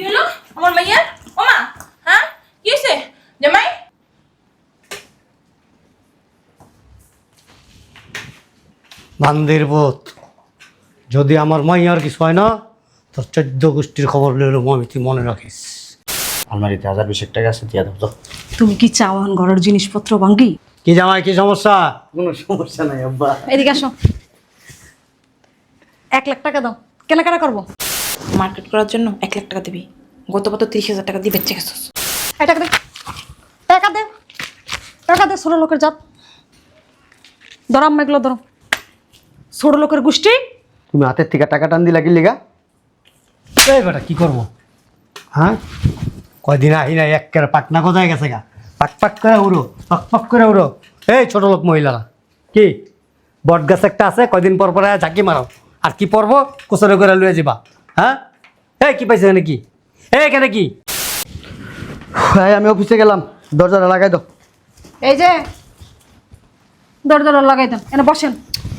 কি হলো? আমার মাইয়ার ওমা হ্যাঁ? কি হয়েছে জামাই? বান্দির বোধ যদি আমার মাইয়ার কিছু হয় না তোর চোদ্দ গোষ্ঠীর খবর লইলাম আমি তুই মনে রাখিস। আলমারিতে হাজার বিশেক টাকা আছে দিয়া দাও তো তুমি কি চাওয়ান ঘরের জিনিসপত্র ভাঙ্গি? কি জামাই কি সমস্যা? কোনো সমস্যা নাই আব্বা। এদিকে আসো। এক লাখ টাকা দাও। কেনাকাটা করব? মার্কেট করার জন্য এক লাখ টাকা দিবি। গত বছর তিরিশ হাজার টাকা দিয়ে বেঁচে গেছিস। টাকা দে। টাকা দে। টাকা দে ছোট লোকের জাত। ধরো আম্মা এগুলো ধরো। ছোট লোকের গোষ্ঠী। তুমি হাতের থেকে টাকা টান দিলা কি লিগা? এই বেটা কি করব? হ্যাঁ? কয়দিন আহি না এক কেরা পাকনা কোথায় গেছে গা? পাক পাক করে উড়ো পাক পাক করে উড়ো। এই ছোট লোক মহিলারা। কি? বট গাছ একটা আছে কয়দিন পর পরে ঝাঁকি মারো। আর কি পরবো? কোচরে করে লুয়ে যাবা। হ্যাঁ? এই কি পাইছে এখানে কি? এই এখানে কি? ভাই আমি অফিসে গেলাম। দরজাটা লাগাই দাও। এই যে দরজাটা লাগাই দেন এনে বসেন।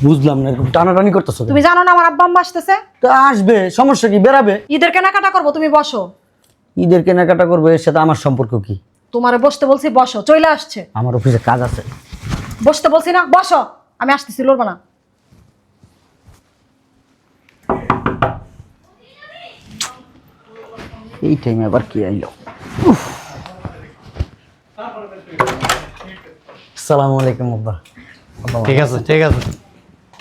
বুঝলাম না এরকম টানাটানি করতেছো তুমি জানো না আমার আব্বা আম্মা আসতেছে? তো আসবে সমস্যা কি বেরাবে? ঈদের কেনাকাটা করব তুমি বসো। ঈদের কেনাকাটা করব এর সাথে আমার সম্পর্ক কি? তোমারে বসতে বলছি বসো চলে আসছে। আমার অফিসে কাজ আছে। বসতে বলছি না বসো। আমি আসতেছি লড়বো না। এই টাইমে আবার কি আইলো? সালামু আলাইকুম আব্বা। ঠিক আছে ঠিক আছে।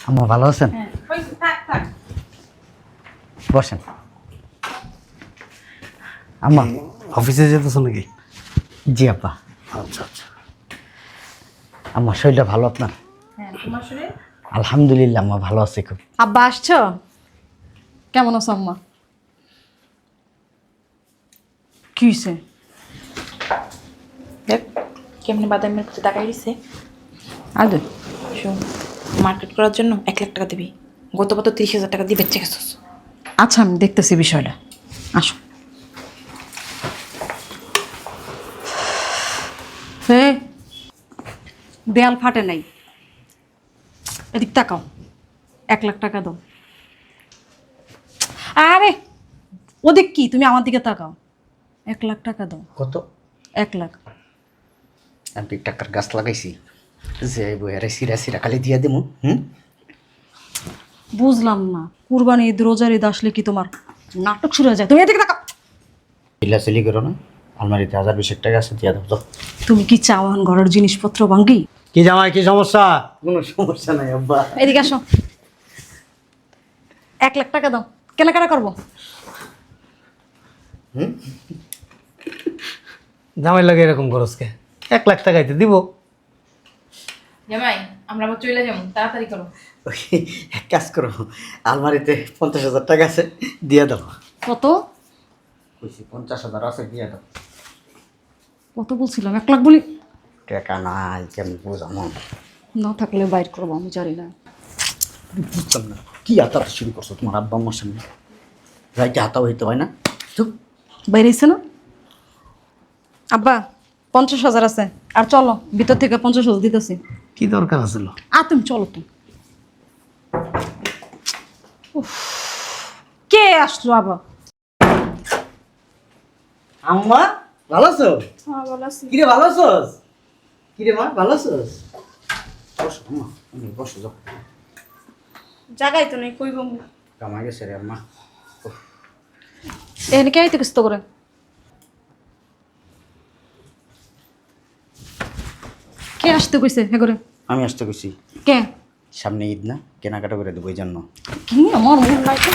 আম্মা ভালো আছেন? থাক থাক। বসেন। আম্মা। অফিসে যেতেছো নাকি? জি আপা আচ্ছা আচ্ছা। আমার শরীরটা ভালো আপনার? হ্যাঁ আলহামদুলিল্লাহ আম্মা ভালো আছে খুব। আব্বা আসছো? কেমন আছো আম্মা? কি হয়েছে দেখ কেমনি বাদামের প্রতি টাকা দিছে। আদে শোন মার্কেট করার জন্য এক লাখ টাকা দিবি। গত বছর তিরিশ হাজার টাকা দিয়ে বেঁচে গেছিস। আচ্ছা আমি দেখতেছি বিষয়টা। আসো। দেয়াল ফাটে নাই। এদিক তাকাও। এক লাখ টাকা দাও। আরে ওদিক কি? তুমি আমার দিকে তাকাও। এক লাখ টাকা দাও। কত? এক লাখ। আমি টাকার গাছ লাগাইছি। যে বইয়ারে সিরা সিরা খালি দিয়া দেবো হুম? বুঝলাম না। কুরবানি ঈদ রোজার ঈদ আসলে কি তোমার নাটক শুরু হয়ে যায়? তুমি এদিকে তাকাও। চিল্লাচিল্লি করো না। আলমারিতে হাজার বিশেক টাকা আছে দিয়া দাও তো তুমি কি চাওয়ান ঘরের জিনিসপত্র ভাঙ্গি? কি জামাই কি সমস্যা? কোনো সমস্যা নাই আব্বা। এদিকে আসো। এক লাখ টাকা দাও। কেনাকাটা করব। জামাই লাগে এরকম খরচকে এক লাখ টাকাইতে দিব। জামাই আমরা আবার চলে যাব তাড়াতাড়ি করো। ওই, এক কাজ করো আলমারিতে পঞ্চাশ হাজার টাকা আছে দিয়া দাও। কত? কইছি পঞ্চাশ হাজার আছে দিয়া দাও। কত বলছিলাম? এক লাখ বলি। টাকা নাই কেমন বোঝামো? না থাকলে বাইর করব আমি জানি না। বুঝতাম না কি হাতাতে শুরু করছ তোমার আব্বা আম্মার সামনে? রাইতে হাতাও হইতে হয় না। চুপ। বাইরেছে না? আব্বা পঞ্চাশ হাজার আছে। আর চলো ভিতর থেকে পঞ্চাশ হাজার দিতেছি। কি দরকার আছিল? আর তুমি চলো তো। উফ, কে আসলো আবার? আম্মা ভালো আছো? কিরে ভালো আছোস? কিরে মা ভালো আছোস? বসো আম্মা তুমি বসো যাও। জাগাই তো নেই কইব কামাই গেছে রে আম্মা। এখানে কে আইতে কিস্ত করে কে আসতে কইছে হে করে আমি আসতে গেছি কে? সামনে ঈদ না কেনাকাটা করে দেবো এই জন্য কি আমার মন লাগে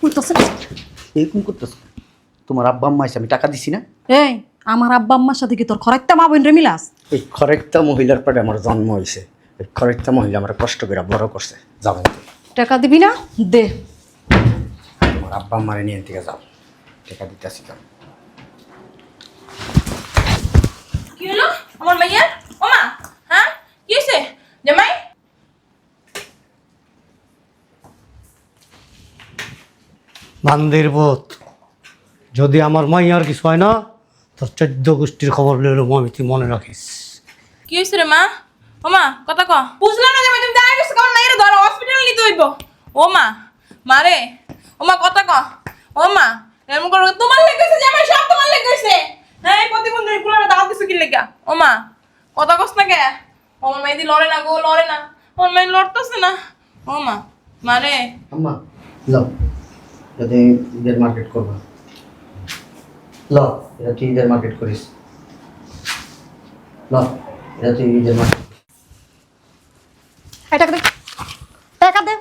কইতাছে না। এরকম করতেছ? তোমার আব্বা আম্মা এসে আমি টাকা দিছি না? এই আমার আব্বা আম্মার সাথে কি তোর খরাইতে মা বোন রে মিলাস এই খরেকটা মহিলার পরে আমার জন্ম হয়েছে এই খরেকটা মহিলা আমার কষ্ট করে বড় করছে। যাও। টাকা দিবি না? দে। আমার আব্বা আম্মারে নিয়ে থেকে যাও। টাকা দিতে আসি কেন? কি হলো? আমার মাইয়ার বান্দির বোধ। যদি আমার মাই আর কিছু হয় না তোর চোদ্দ গোষ্ঠীর খবর লইল আমি তুই মনে রাখিস। কি হয়েছে রে মা? ও মা কথা ক। বুঝলাম না যে তুমি দাঁড়িয়ে গেছো কারণ মাইয়ের ধরো হসপিটাল নিতে হইব। ও মা মারে ও মা কথা ক। ও মা এমন করো তোমার লেগেছে যে আমার সব তোমার লেগেছে হ্যাঁ প্রতিবন্ধী কুলারে দাঁত দিছো কি লেগা? ও মা কথা কস না কে? ও আমার মেয়েদি লড়ে না গো লড়ে না। আমার মেয়ে লড়তেছে না। ও মা মারে আম্মা যাও। যদি ঈদের মার্কেট করবা। ল এটা তুই ঈদের মার্কেট করিস। ল এটা তুই ঈদের মার্কেট টাকা দে টাকা দে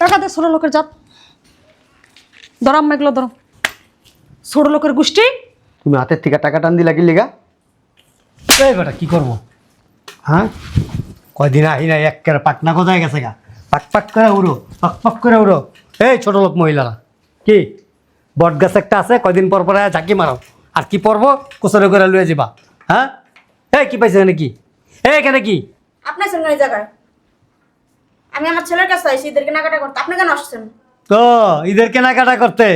টাকা দে ছোট লোকের জাত। ধরো আম্মা এগুলো ধরো। ছোট লোকের গোষ্ঠী। তুমি হাতের থেকে টাকা টান দিলা কি লেগা? এই বেটা কি করব? হ্যাঁ? কয়দিন আহি নাই একেবারে পাকনা কোথায় গেছে গা? পাক পাক করে উড়ো পাক পাক করে উড়ো। এই ছোট লোক মহিলারা। কি? বট গাছ একটা আছে কয়দিন পর পর ঝাঁকি মারো। আর কি পরবো? কোচরে করে লুয়ে যাবা। হ্যাঁ? এই কি পাইছে এখানে কি? এই এখানে কি? আপনার সঙ্গে এই জায়গায়। আমি আমার ছেলের কাছে আইসি ঈদের কেনাকাটা করতে। আপনি কেন আসছেন? তো ঈদের কেনাকাটা করতে।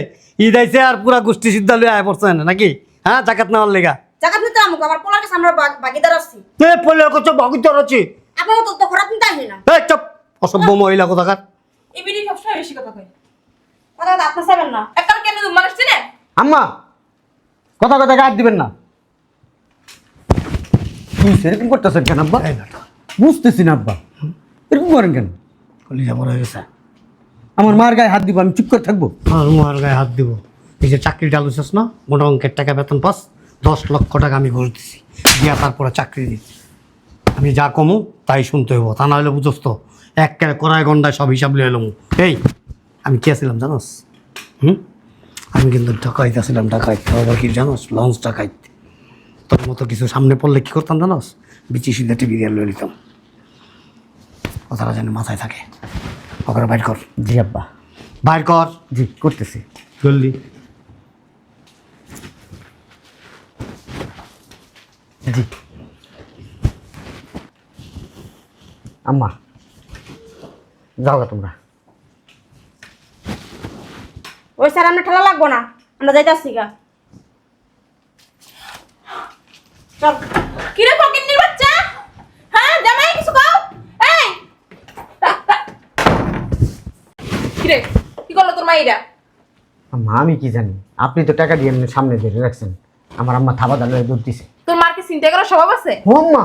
ঈদ আইছে আর পুরা গোষ্ঠী সিদ্ধা লুয়ে আয় পড়ছেন নাকি? হ্যাঁ জাকাত নেওয়ার লেগা। জাকাত নিতে আমুক আমার পোলার কাছে আমরা ভাগিদার আসছি এ পড়লে করছ ভগিত রচ্ছি আপনার তো তো খরাত নিতে না। এই চপ! অসভ্য মহিলা কোথাকার? সবসময় বেশি কথা কয়। কথা কথা আপনি চাইবেন না। একটা কেন মানুষ চিনে? আম্মা কথা কথা গাছ দিবেন না। তুই সেরকম করতেছেন কেন আব্বা? এই বেটা বুঝতেছি না আব্বা। এরকম করেন কেন? কলিজা বড় হয়ে গেছে। আমার মার গায়ে হাত দিব আমি চুপ করে থাকব? আর মার গায়ে হাত দিব। এই যে চাকরিটা আলোচাস না মোটা অঙ্কের টাকা বেতন পাস দশ লক্ষ টাকা আমি দিছি। দিয়া তারপরে চাকরি দিচ্ছি। আমি যা কমু তাই শুনতে হইব। তা না হলে বুঝোস তো। এক কড়াই গন্ডায় সব হিসাব লিয়ে এলাম এই আমি কে ছিলাম জানোস? হুম? আমি কিন্তু ডাকাইত আসছিলাম ডাকাইত আবার কি জানোস? লঞ্চ ডাকাইত তোর মতো কিছু সামনে পড়লে কি করতাম জানোস? বিচি সিদ্ধা টিভি দিয়ে লয়ে নিতাম। কথাটা যেন মাথায় থাকে। ওকে বাইর কর। জি আব্বা। বাইর কর। জি করতেছি। জলদি। জি। আম্মা যাও তোমরা। ওই স্যার আমরা ঠেলা লাগবো না। আমরা যাইতে আসছি গা। চল। বাচ্চা? হ্যাঁ জামাই কিছু এই! কি করল তোর মাইরা? আম্মা আমি কি জানি? আপনি তো টাকা দিয়ে এমনি সামনে ধরে রাখছেন। আমার আম্মা থাবা দালে দুধ দিছে। তোর মার কি চিন্তা করার স্বভাব আছে? ও আম্মা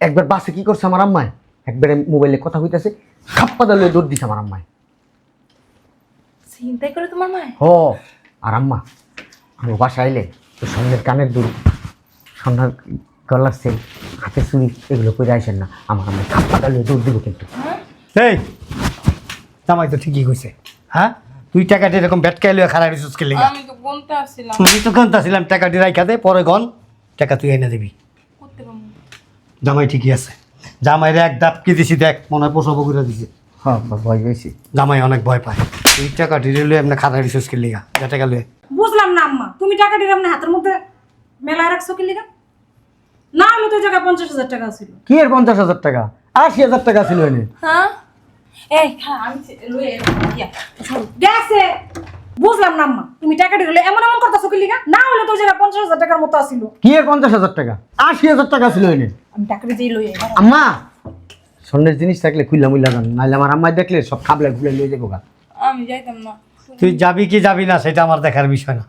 একবার বাসে কি করছে আমার আম্মায়? একবারে মোবাইলে কথা হইতাছে খাপ্পা দালে দুধ দিছে আমার আম্মায়। চিন্তাই করে তোমার মায়? হ আর আম্মা আমার বাসা আইলে তো স্বর্ণের কানের দুল স্বর্ণের গলার সেল হাতে চুরি এগুলো করে আইসেন না। আমার আম্মা খাপ্পা দালে দুধ দিব কিন্তু। এই জামাই তো ঠিকই কইছে। হ্যাঁ? তুই টাকাটি এরকম ব্যাটকাই লয়ে খারাপ রিসোর্স কে লেগে? আমি তো বলতে আসছিলাম। আমি তো কান্তাছিলাম টাকাটি রাইখা দে পরে গন টাকা তুই এনে দিবি। করতে পারব জামাই ঠিকই আছে। জামাইরে এক দাপ কি দিছি দেখ মনে হয় প্রসব করে দিছে। হ্যাঁ ভয় পেয়েছি জামাই অনেক ভয় পায়। তুই টাকাটি লয়ে এমনি খারাপ রিসোর্স কে লেগা যা টাকা লয়ে বুঝলাম না আম্মা। তুমি টাকা দিলে আপনার হাতের মধ্যে মেলায় রাখছো কি লিগা? না হলে তো ওই জায়গায় পঞ্চাশ হাজার টাকা ছিল। কি এর পঞ্চাশ হাজার টাকা? আশি হাজার টাকা ছিল এনে। হ্যাঁ? এই খা আমি লয়ে গেছে। বুঝলাম না আম্মা। তুমি টাকা দিলে এমন এমন করতেছো কি লিগা? না হলে তো ওই জায়গায় পঞ্চাশ হাজার টাকার মতো আসিল কি এর পঞ্চাশ হাজার টাকা? আশি হাজার টাকা ছিল এনে। আমি দিয়ে। আম্মা! স্বর্ণের জিনিস থাকলে খুললা মুল্লা জান নাহলে আমার আম্মাই দেখলে সব খাবলে খুলে লয়ে যাব গা। আমি যাইতাম না। তুই যাবি কি যাবি না সেটা আমার দেখার বিষয় না।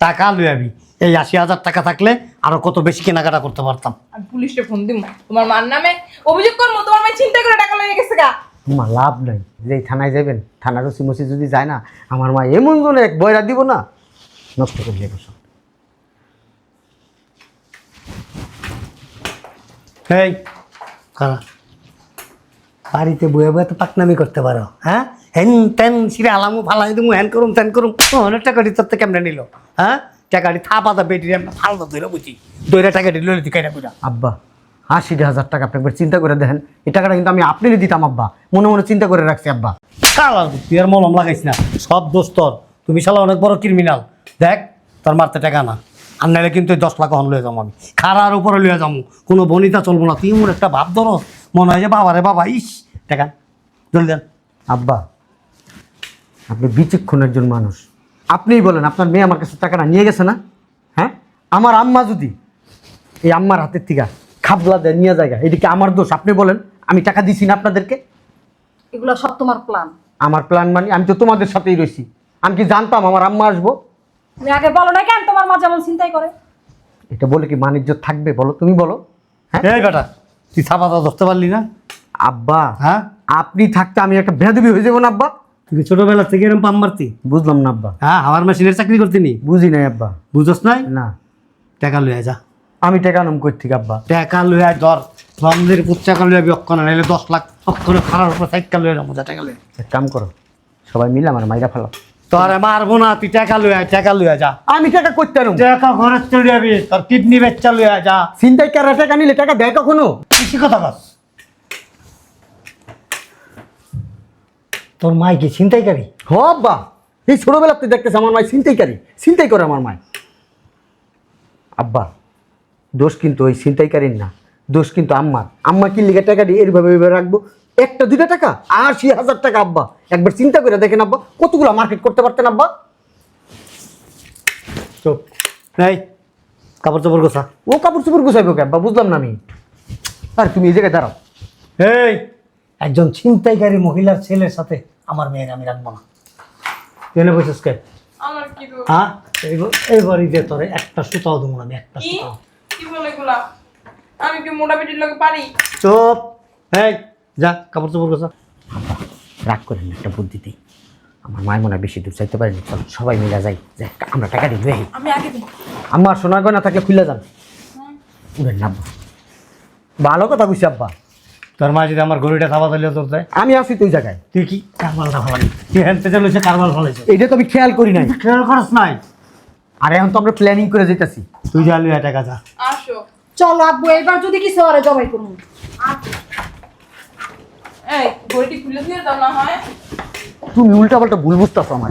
টাকা লয়ে আবি এই আশি হাজার টাকা থাকলে আরও কত বেশি কেনাকাটা করতে পারতাম। আমি পুলিশে ফোন দিব তোমার মার নামে অভিযোগ করব তোমার মায়ের চিন্তা করে টাকা লয়ে গেছে গা। আমার লাভ নাই। যে থানায় যাবেন থানার ওসি মসি যদি যায় না আমার মা এমন জন্য এক বয়রা দিব না। নষ্ট করে যাব এই কারা? বাড়িতে বয়ে বয়ে তো পাকনামি করতে পারো হ্যাঁ? হেন তেন সিরে আলামু ফালাই দিমু হ্যান করুম তেন করুম। অনেক টাকাটি তোর থেকে কেমনে নিল হ্যাঁ? টাকাটি থা পাতা বেটি আমরা ফালতো ধরে বুঝি। দইরা টাকাটি লইলে তুই কেনা বুঝা আব্বা আশি হাজার টাকা আপনি একবার চিন্তা করে দেখেন। এই টাকাটা কিন্তু আমি আপনারই দিতাম আব্বা। মনে মনে চিন্তা করে রাখছি আব্বা। কালার তুই আর মলম লাগাইস না। সব দোস্তর তুমি শালা অনেক বড় ক্রিমিনাল দেখ তোর মারতে টাকা না। আর নাহলে কিন্তু দশ লাখ হন লয়ে যাব আমি। খারার উপরে লয়ে যাব। কোনো বনিতা চলবো না। তুই এমন একটা ভাব ধরো। মনে হয় যে বাবা রে বাবা ইস টাকা জলদি দেন। আব্বা আপনি বিচক্ষণ একজন মানুষ। আপনিই বলেন আপনার মেয়ে আমার কাছে টাকাটা নিয়ে গেছে না? হ্যাঁ? আমার আম্মা যদি এই আম্মার হাতের থেকে খাবলা দেয় নিয়ে জায়গা এদিকে আমার দোষ? আপনি বলেন আমি টাকা দিছি না আপনাদেরকে? এগুলো সব তোমার প্ল্যান আমার প্ল্যান মানে আমি তো তোমাদের সাথেই রয়েছি। আমি কি জানতাম আমার আম্মা আসব? তুমি আগে বলো না কেন তোমার মা যেমন চিন্তাই করে? এটা বলে কি বাণিজ্য থাকবে? বলো তুমি বলো। হ্যাঁ? এই বেটা তুই ছাপা তো ধরতে পারলি না? আব্বা হ্যাঁ? আপনি থাকতে আমি একটা বেদবি হয়ে যাব না আব্বা? তুই কি ছোটবেলা থেকে এরকম পাম মারতি? বুঝলাম না আব্বা। হ্যাঁ আমার মেশিনের চাকরি করতি নি? বুঝি নাই আব্বা। বুঝস নাই? না। টাকা লইয়া যা। আমি টাকা নাম করছি আব্বা? টাকা লইয়া ধর। রমদের পুত টাকা লইয়া অক্ষণ নাইলে দশ লাখ অক্ষরে খারার উপর সাইকেল লইয়া যাব যা টাকা লইয়া। এক কাম করো সবাই মিলে আমার মাইরা ফেলো। তোরে মারবো না তুই টাকা লইয়া টাকা লইয়া যা। আমি টাকা করতে পারব টাকা ঘরে চলে যাবি তোর কিডনি বেচা লইয়া যা। চিন্তাই কারা টাকা নিলে টাকা দেয় কখনো? বেশি কথা বল তোর মাই কি ছিনতাইকারী? হ আব্বা। এই ছোটবেলাতে দেখতেছে আমার মায় ছিনতাইকারী। ছিনতাই করে আমার মায় আব্বা দোষ কিন্তু ওই ছিনতাইকারীর না। দোষ কিন্তু আম্মার। আম্মা কি লিগে টাকা দিয়ে এইভাবে এইভাবে রাখব। একটা দুইটা টাকা আশি হাজার টাকা আব্বা। একবার চিন্তা করে দেখেন আব্বা কতগুলো মার্কেট করতে পারতেন আব্বা? চুপ। এই কাপড় চোপড় গোছা। ও কাপড় চোপড় গুছাইবো কে আব্বা? বুঝলাম না আমি। আর তুমি এই জায়গায় দাঁড়াও। এই। একজন ছিনতাইকারী মহিলার ছেলের সাথে আমার মেয়ের আমি রাখব না। জেনে বসেস কে? আমার কি দোষ? হ্যাঁ? এইবার- এইবারই যে তোরে একটা সুতাও দেবো না আমি একটা কি? সুতাও। কি বলে এগুলা? আমি কি মোটা পিটির লোকে পারি? চুপ। এই যা কাপড় চোপড় গোছা রাগ করেন না, একটা বুদ্ধি দিই। আমার মায় মনে হয় বেশি দূর চাইতে পারেনি। চল সবাই মিলে যাই। যে আমরা টাকা দিই দেখি আমি আগে দিই আমার সোনার গয়না থাকলে খুলে যান। উড়েন না আব্বা। ভালো কথা কইছি আব্বা। তোর মা যদি আমার গরুটা খাওয়া দিলে তোর দেয় আমি আছি তুই জায়গায়। তুই কি কারবালটা ফলাবি তুই হেনতে চালছে কারবাল ফলাইছে। এইটা তো আমি খেয়াল করি নাই। খেয়াল করস নাই? আর এখন তো আমরা প্ল্যানিং করে যেতেছি তুই যা লুয়া টাকা যা। আসো। চলো আব্বু এবার যদি কিছু আরে জবাই করব এই ঘড়িটি খুলে দিয়ে দাও না হয়। তুমি উল্টা পাল্টা ভুল বুঝতেছো আমার